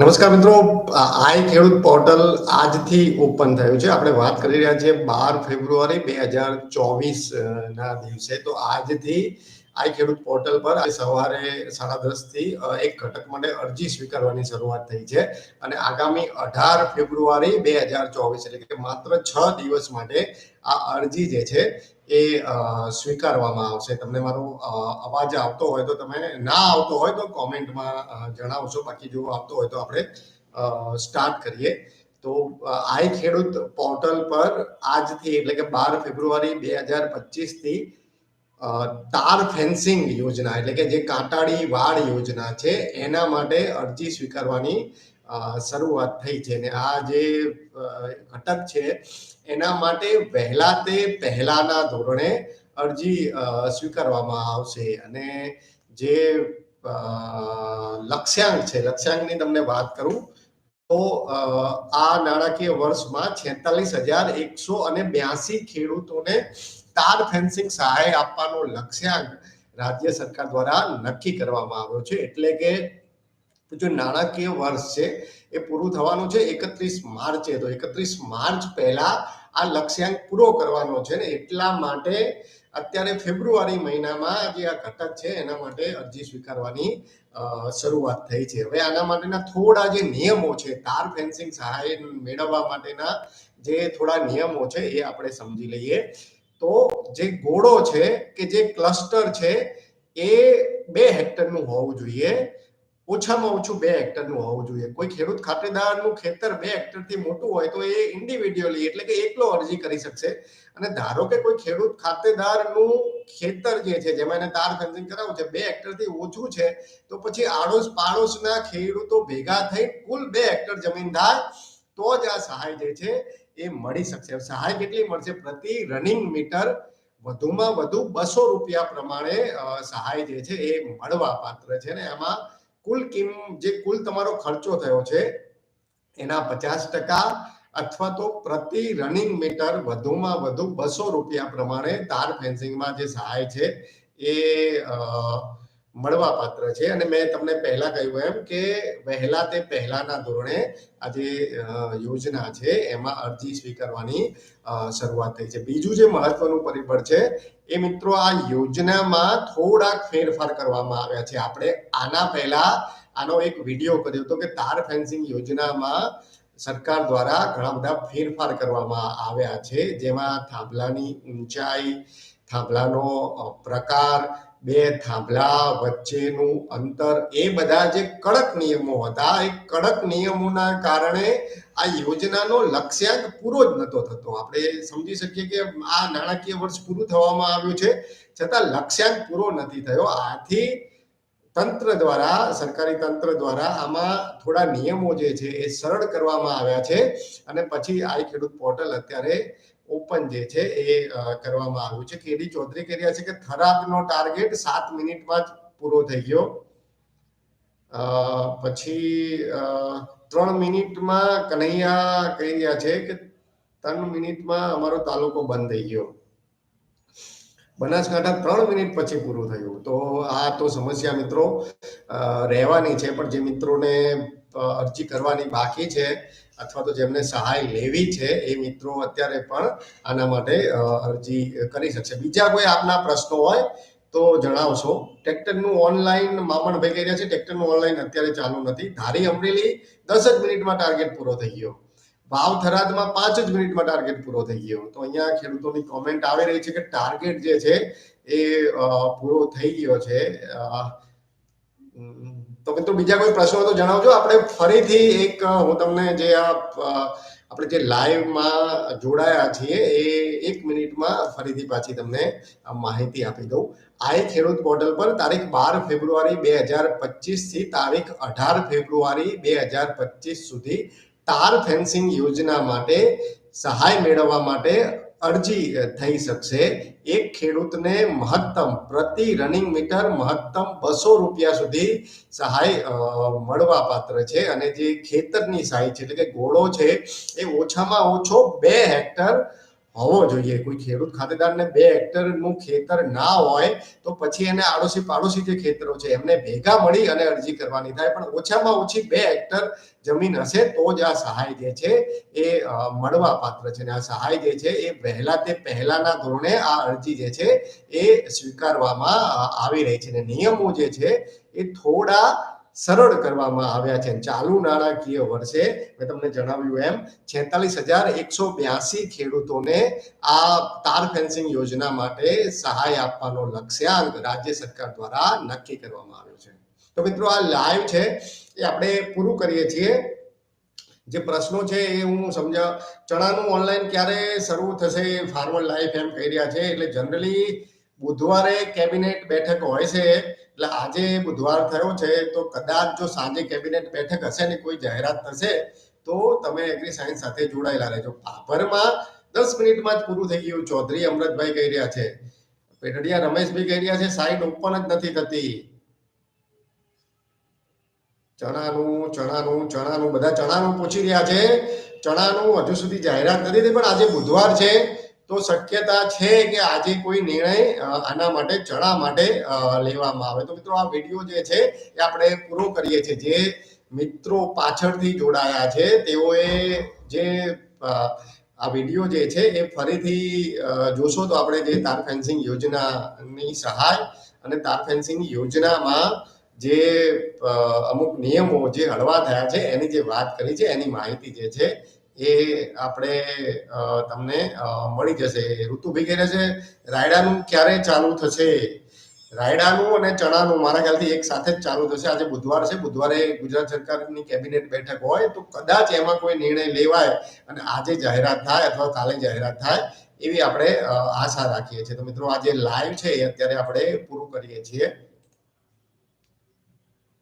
નમસ્કાર મિત્રો. આઈ ખેડૂત પોર્ટલ આજથી ઓપન થયું છે. આપણે વાત કરી રહ્યા છીએ બાર ફેબ્રુઆરી બે હજાર ચોવીસ ના દિવસે. તો આજથી આઈ ખેડૂત પોર્ટલ પર આજે સવારે સાડા દસથી એક ઘટક માટે અરજી સ્વીકારવાની શરૂઆત થઈ છે. અને આગામી અઢાર ફેબ્રુઆરી બે હજાર ચોવીસ એટલે કે માત્ર છ દિવસ માટે આ અરજી જે છે એ સ્વીકારવામાં આવશે. તમને મારો અવાજ આવતો હોય તો તમે ના આવતો હોય તો કોમેન્ટમાં જણાવશો. બાકી જો આવતો હોય તો આપણે સ્ટાર્ટ કરીએ. તો આઈ ખેડૂત પોર્ટલ પર આજથી એટલે કે બાર ફેબ્રુઆરી બે હજાર પચીસથી અ, તાર ફેન્સિંગ યોજના એટલે કે જે કાંટાળી વાડ યોજના છે, એના માટે અરજી સ્વીકારવાની શરૂઆત થઈ છે ને આ જે ઘટક છે, એના માટે વહેલા તે પહેલાના ધોરણે અરજી સ્વીકારવામાં આવશે અને જે લક્ષ્યાંક છે, લક્ષ્યાંકની તમને વાત કરું, તો આ નાણાકીય વર્ષમાં છેતાલીસ હજાર એકસો અને બ્યાસી ખેડૂતોને તાર ફેન્સિંગ સહાય આપવાનો લક્ષ્યાંક રાજ્ય સરકાર દ્વારા નક્કી કરવામાં આવ્યો છે. એટલે કે જો નાણાકીય વર્ષ છે, એ પૂરું થવાનું છે એકત્રીસ માર્ચે. તો એકત્રીસ માર્ચ પહેલા આ લક્ષ્યાંક પૂરો કરવાનો છે ને એટલા માટે અત્યારે ફેબ્રુઆરી મહિનામાં જે આ ઘટક છે, એના માટે અરજી સ્વીકારવાની શરૂઆત થઈ છે. હવે આના માટેના થોડા જે નિયમો છે, તાર ફેન્સિંગ સહાય મેળવવા માટેના જે થોડા નિયમો છે, એ આપણે સમજી લઈએ. તો જે ગોળો છે કે જે ક્લસ્ટર છે, એ બે હેક્ટરનું હોવું જોઈએ. ઓછામાં ઓછું બે હેક્ટરનું હોવું જોઈએ. કોઈ ખેડૂત ખાતેદારનું ખેતર બે હેક્ટરથી મોટું હોય તો એ ઇન્ડિવિડ્યુઅલી એટલે કે એકલો અરજી કરી શકશે. અને ધારો કે કોઈ ખેડૂત ખાતેદારનું ખેતર જે છે, જેમાં એને તાર ફેન્સિંગ કરાવવું છે, બે હેક્ટરથી ઓછું છે, તો પછી આડોશ પાડોશના ખેડૂતો ભેગા થઈ કુલ બે હેક્ટર જમીન થાય તો જ આ સહાય જે છે એ મળી શકશે. સહાય કેટલી મળશે? પ્રતિ રનિંગ મીટર વધુમાં વધુ બસો રૂપિયા પ્રમાણે સહાય જે છે એ મળવા પાત્ર છે ને એમાં કુલ કિમ, જે કુલ તમારો ખર્ચો થયો છે, એના પચાસ ટકા અથવા તો પ્રતિ રનિંગ મીટર વધુમાં વધુ બસો રૂપિયા પ્રમાણે તાર ફેન્સિંગમાં જે સહાય છે એ મળવા પાત્ર છે. અને મેં તમને પહેલા કહ્યું એમ કે વહેલા તે પહેલાના ધોરણે આ જે યોજના છે, એમાં અરજી સ્વીકારવાની શરૂઆત થઈ છે. બીજું જે મહત્વનું પરિબળ છે, એ મિત્રો આ યોજનામાં થોડાક ફેરફાર કરવામાં આવ્યા છે. આપણે આના પહેલા, આનો એક વીડિયો કર્યો હતો કે તાર ફેન્સિંગ યોજનામાં સરકાર દ્વારા ઘણા બધા ફેરફાર કરવામાં આવ્યા છે. જેમાં થાંભલાની ઊંચાઈ, થાંભલાનો પ્રકાર બે થાંભલા વચ્ચેનું અંતર, એ બધા જે કડક નિયમો હતા, એ કડક નિયમોના કારણે આ યોજનાનો લક્ષ્યાંક પૂરો જ નતો થતો. આપણે સમજી શકીએ કે આ નાણાકીય વર્ષ પૂરું થવામાં આવ્યું છે, છતાં લક્ષ્યાંક પૂરો નથી થયો. આથી તંત્ર દ્વારા, સરકારી તંત્ર દ્વારા આમાં થોડા નિયમો જે છે, એ સરળ કરવામાં આવ્યા છે. અને પછી આ ખેડૂત પોર્ટલ અત્યારે ઓપન જે છે એ કરવામાં આવ્યું છે. કેડી ચૌધરી કહી રહ્યા છે કે થરાદનો ટાર્ગેટ સાત મિનિટમાં જ પૂરો થઈ ગયો. પછી ત્રણ મિનિટમાં કનૈયા કહી રહ્યા છે કે ત્રણ મિનિટમાં અમારો તાલુકો બંધ થઈ ગયો. બનાસકાંઠા ત્રણ મિનિટ પછી પૂરું થયું. તો આ તો સમસ્યા મિત્રો રહેવાની છે, પણ જે મિત્રોને અરજી કરવાની બાકી છે, અથવા તો જેમને સહાય લેવી છે, એ મિત્રો અત્યારે પણ આના માટે અરજી કરી શકશે. બીજા કોઈ આપના પ્રશ્નો હોય, તો જણાવશો. ટ્રેક્ટરનું ઓનલાઈન, મામણભાઈ કહી રહ્યા છે, ટ્રેક્ટરનું ઓનલાઈન અત્યારે ચાલુ નથી. ધારી અમરેલી દસ જ મિનિટમાં ટાર્ગેટ પૂરો થઈ ગયો. વાવ થરાદમાં પાંચ જ મિનિટમાં ટાર્ગેટ પૂરો થઈ ગયો. તો અહીંયા ખેડૂતોની કોમેન્ટ આવી રહી છે કે ટાર્ગેટ જે છે એ પૂરો થઈ ગયો છે. તો મિત્રો બીજા કોઈ પ્રશ્નો તો જણાવજો. આપણે ફરીથી એક, હું તમને જે આ આપણે જે લાઈવમાં જોડાયા છીએ એ એક મિનિટમાં ફરીથી પાછી તમને માહિતી આપી દઉં. આઈ ખેડૂત પોર્ટલ પર તારીખ બાર ફેબ્રુઆરી બે હજાર પચીસથી તારીખ અઢાર ફેબ્રુઆરી બે હજાર પચીસ સુધી તાર ફેન્સિંગ યોજના માટે સહાય મેળવવા માટે અરજી થઈ શકશે. એક ખેડૂતને મહત્તમ, પ્રતિ રનિંગ મીટર મહત્તમ બસો રૂપિયા સુધી સહાય મળવા પાત્ર છે. અને જે ખેતરની સહાય છે, એટલે કે ગોળો છે, એ ઓછામાં ઓછો બે હેક્ટર હોવો જોઈએ. કોઈ ખેડૂત ખાતેદારને બે હેક્ટરનું ખેતર ના હોય, તો પછી એને આડોશી પાડોશી જે ખેતરો છે, એમને ભેગા મળી અને અરજી કરવાની થાય. પણ ઓછામાં ઓછી બે હેક્ટર જમીન હશે, તો જ આ સહાય જે છે, એ મળવા પાત્ર છે. અને આ સહાય જે છે, એ વહેલા તે પહેલાના ધોરણે આ અરજી જે છે, એ સ્વીકારવામાં આવી રહી છે. અને નિયમો જે છે, એ થોડા સરળ કરવામાં આવ્યા છે. ચાલુ નાણાકીય વર્ષે મેં તમને જણાવ્યું એમ છેતાલીસ હજાર એકસો બ્યાસી ખેડૂતોને આ તાર ફેન્સિંગ યોજના માટે સહાય આપવાનો લક્ષ્યાંક રાજ્ય સરકાર દ્વારા નક્કી કરવામાં આવ્યો છે. તો મિત્રો આ લાઈવ છે, એ આપણે પૂરું કરીએ છીએ. જે પ્રશ્નો છે એ હું સમજા, ચણાનું ઓનલાઈન ક્યારે શરૂ થશે ફાર્મર લાઈફ એમ કહી રહ્યા છે. એટલે જનરલી બુધવારે કેબિનેટ બેઠક હોય છે, એટલે આજે બુધવાર થયો છે, તો કદાચ જો સાંજે કેબિનેટ બેઠક હશે ને કોઈ જાહેરાત થશે, તો તમે એગ્રી સાયન્સ સાથે જોડાયેલા રહેજો. પાભરમાં દસ મિનિટમાં જ પૂરું થઈ ગયું. ચૌધરી અમૃતભાઈ કહી રહ્યા છે. પેટડિયા રમેશભાઈ કહી રહ્યા છે સાઈડ ઓપન જ નથી થતી. ચણાનું ચણાનું ચણાનું, બધા ચણાનું પૂછી રહ્યા છે. ચણાનું હજુ સુધી જાહેરાત નથી થઈ, પણ આજે બુધવાર છે. તો શક્યતા છે કે આજે કોઈ નિર્ણય આના માટે ચણા માટે લેવામાં આવે. તો મિત્રો આ વીડિયો જે છે એ આપણે પૂરો કરીએ છીએ. જે મિત્રો પાછળથી જોડાયા છે, તેઓએ જે આ વીડિયો જે છે એ ફરીથી જોશો તો આપણે જે તાર ફેન્સિંગ યોજનાની સહાય અને તાર ફેન્સિંગ યોજનામાં જે અમુક નિયમો જે હળવા થયા છે, એની જે વાત કરી છે, એની માહિતી જે છે એ આપણે તમને મળી જશે. ઋતુભાઈ કહે છે, રાયડાનું ક્યારે ચાલુ થશે? રાયડાનું અને ચણાનું મારા ખ્યાલથી એક સાથે જ ચાલુ થશે. આજે બુધવાર છે. બુધવારે ગુજરાત સરકારની કેબિનેટ બેઠક હોય તો કદાચ એમાં કોઈ નિર્ણય લેવાય અને આજે જાહેરાત થાય અથવા કાલે જાહેરાત થાય એવી આપણે આશા રાખીએ છીએ. તો મિત્રો આજે લાઈવ છે એ અત્યારે આપણે પૂરું કરીએ છીએ.